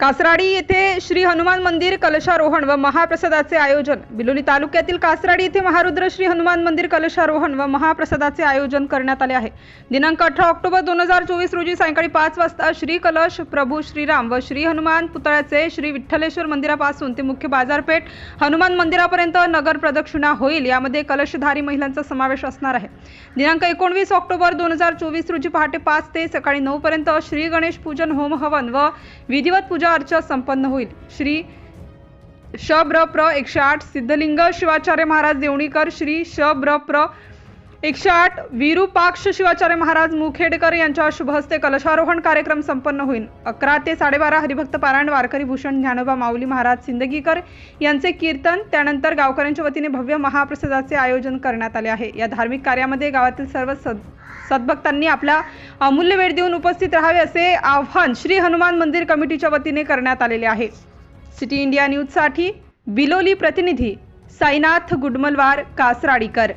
कासराडी येथे श्री हनुमान मंदिर कलशारोहण व महाप्रसादाचे आयोजन. बिलोली तालुक्यातील कासराडी येथे महारुद्र श्री हनुमान मंदिर कलशारोहण व महाप्रसादाचे आयोजन करण्यात आले आहे. दिनांक अठरा ऑक्टोबर दोन हजार चोवीस रोजी सायंकाळी पाच वाजता श्री कलश प्रभू श्रीराम व श्री हनुमान पुतळ्याचे श्री विठ्ठलेश्वर मंदिरापासून ते मुख्य बाजारपेठ हनुमान मंदिरापर्यंत नगर प्रदक्षिणा होईल यामध्ये कलशधारी महिलांचा समावेश असणार आहे. दिनांक एकोणवीस ऑक्टोबर दोन हजार चोवीस रोजी पहाटे पाच ते सकाळी नऊ पर्यंत श्री गणेश पूजन होम हवन व विधिवत पूजा अर्चा संपन्न होईल. श्री श ब्र प्र एकशे आठ सिद्धलिंग शिवाचार्य महाराज देवणीकर श्री श ब्र प्र एकशे आठ विरूपाक्ष शिवाचार्य महाराज मुखेडकर यांच्या शुभहस्ते कलशारोहण कार्यक्रम संपन्न होईल अकरा ते साडेबारा हरिभक्त पारायण वारकरी भूषण ज्ञानोबा माऊली महाराज सिंदगीकर यांचे कीर्तन त्यानंतर गावकऱ्यांच्या वतीने भव्य महाप्रसादाचे आयोजन करण्यात आले आहे. या धार्मिक कार्यामध्ये गावातील सर्व सद सद्भक्तांनी आपला अमूल्य वेळ देऊन उपस्थित राहावे असे आव्हान श्री हनुमान मंदिर कमिटीच्या वतीने करण्यात आलेले आहे. सिटी इंडिया न्यूजसाठी बिलोली प्रतिनिधी साईनाथ गुडमलवार कासराडीकर.